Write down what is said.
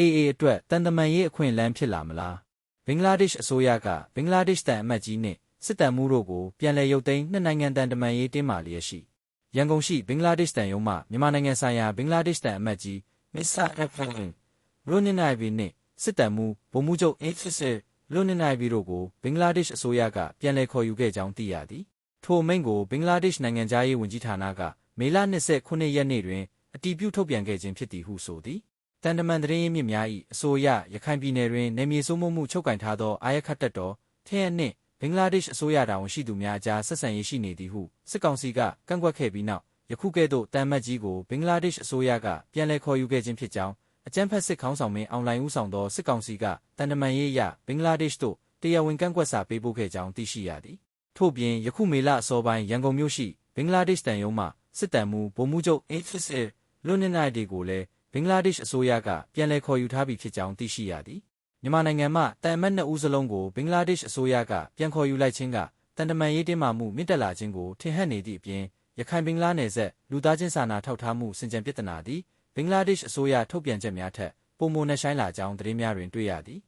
AA အတွက်တန်တမန်ရေးအခွင့်အလမ်းဖြစ်လာမလားဘင်္ဂလားဒေ့ရှ်အစိုးရကဘင်္ဂလားဒေ့ရှ်တန်အမတ်ကြီးနှင့်စစ်တမ်းမှုတို့ကိုပြန်လည်ရုပ်သိမ်းနှစ်နိုင်ငံတန်တမန်ရေးတင်းမာလျက်ရှိရန်ကုန်ရှိဘင်္ဂလားဒေ့ရှ်တန်ရုံးမှမြန်မာနိုင်ငံဆိုင်ရာဘင်္ဂလားဒေ့ရှ်တန်အမတ်ကြီးမစ္စတာအဖန်ရိုနင်နိုင်ဗီနှင့်စစ်တမ်းမှုဗိုလ်မှူးချုပ်အစ်ဖစ်ဆစ်ရိုနင်နိုင်ဗီတို့ကိုဘင်္ဂလားဒေ့ရှ်အစိုးရကပြန်လည်ခေါ်ယူခဲ့ကြောင်းသိရသည်ထိုအမိန့်ကိုဘင်္ဂလားဒေ့ရှ်နိုင်ငံသားရေးဝန်ကြီးဌာနကမေလ29ရက်နေ့တွင်အတည်ပြုထုတ်ပြန်ခဲ့ခြင်းဖြစ်သည်ဟုဆိုသည် တန်တမန်သတင်းရင်းမြစ်များ၏အဆိုအရရခိုင်ပြည်နယ်တွင်နေမြေစိုးမိုးမှုချုပ်ကင်ထားသောအာရခတ်တပ်တော်ထင်းရနှင့်ဘင်္ဂလားဒေ့ရှ်အစိုးရတာဝန်ရှိသူများအကြားဆက်ဆံရေးရှိနေသည်ဟုစစ်ကောင်စီကကန့်ကွက်ခဲ့ပြီးနောက်ယခုကဲ့သို့တန်မတ်ကြီးကိုဘင်္ဂလားဒေ့ရှ်အစိုးရကပြန်လည်ခေါ်ယူခဲ့ခြင်းဖြစ်ကြောင်းအကြမ်းဖက်စစ်ခေါင်းဆောင်မင်းအွန်လိုင်းဦးဆောင်သောစစ်ကောင်စီကတန်တမန်ရေးအရဘင်္ဂလားဒေ့ရှ်သို့တရားဝင်ကန့်ကွက်စာပေးပို့ခဲ့ကြောင်းသိရှိရသည်ထို့ပြင်ယခုမေလအစောပိုင်းရန်ကုန်မြို့ရှိဘင်္ဂလားဒေ့ရှ်တန်ရုံးမှစစ်တမ်းမှုဗိုလ်မှူးချုပ်အစ်ဖစ်ဆစ်လွန်နေနိုင်ဒီကိုလည်း ဘင်္ဂလားဒေ့ရှ်အစိုးရကပြန်လည်ခေါ်ယူထားပြီးဖြစ်ကြောင်းသိရှိရသည်မြန်မာနိုင်ငံမှတန်အမတ်နှစ်ဦးစလုံးကိုဘင်္ဂလားဒေ့ရှ်အစိုးရကပြန်ခေါ်ယူလိုက်ခြင်းကတန်တမန်ရေးတင်းမာမှုမြင့်တက်လာခြင်းကိုထင်ဟပ်နေသည့်အပြင်ရခိုင်ဘင်္ဂလားနယ်စပ်လူသားချင်းစာနာထောက်ထားမှုစင်ကြံပြဿနာသည်ဘင်္ဂလားဒေ့ရှ်အစိုးရထုတ်ပြန်ချက်များထက်ပုံမနှဆိုင်လာကြောင်းသတင်းများတွင်တွေ့ရသည်